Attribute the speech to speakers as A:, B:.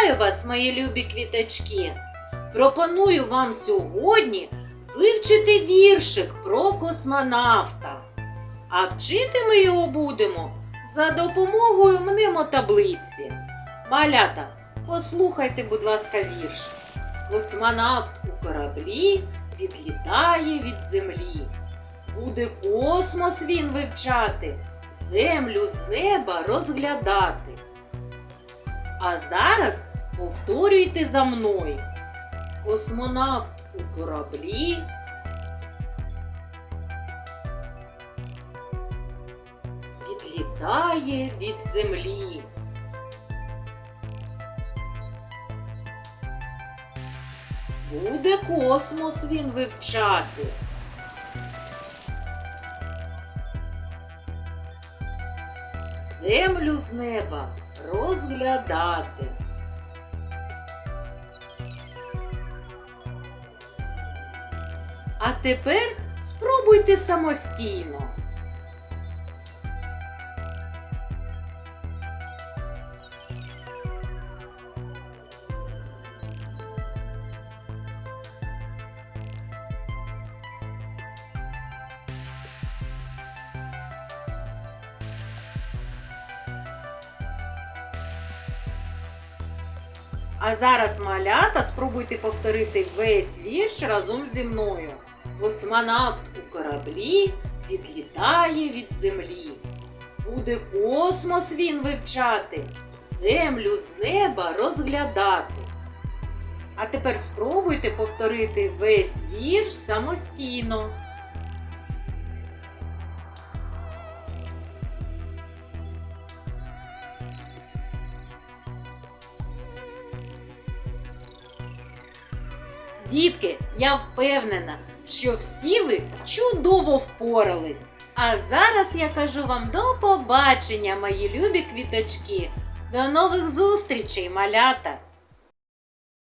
A: Вітаю вас, мої любі квіточки! Пропоную вам сьогодні вивчити віршик про космонавта. А вчити ми його будемо за допомогою мнемотаблиці. Малята, послухайте, будь ласка, вірш. Космонавт у кораблі відлітає від землі. Буде космос він вивчати, землю з неба розглядати. А зараз повторюйте за мною. Космонавт у кораблі. Відлітає від землі. Буде космос він вивчати. Землю з неба розглядати. А тепер спробуйте самостійно. А зараз, малята, спробуйте повторити весь вірш разом зі мною. Космонавт у кораблі відлітає від землі. Буде космос він вивчати, землю з неба розглядати. А тепер спробуйте повторити весь вірш самостійно. Дітки, я впевнена, що всі ви чудово впорались. А зараз я кажу вам до побачення, мої любі квіточки. До нових зустрічей, малята!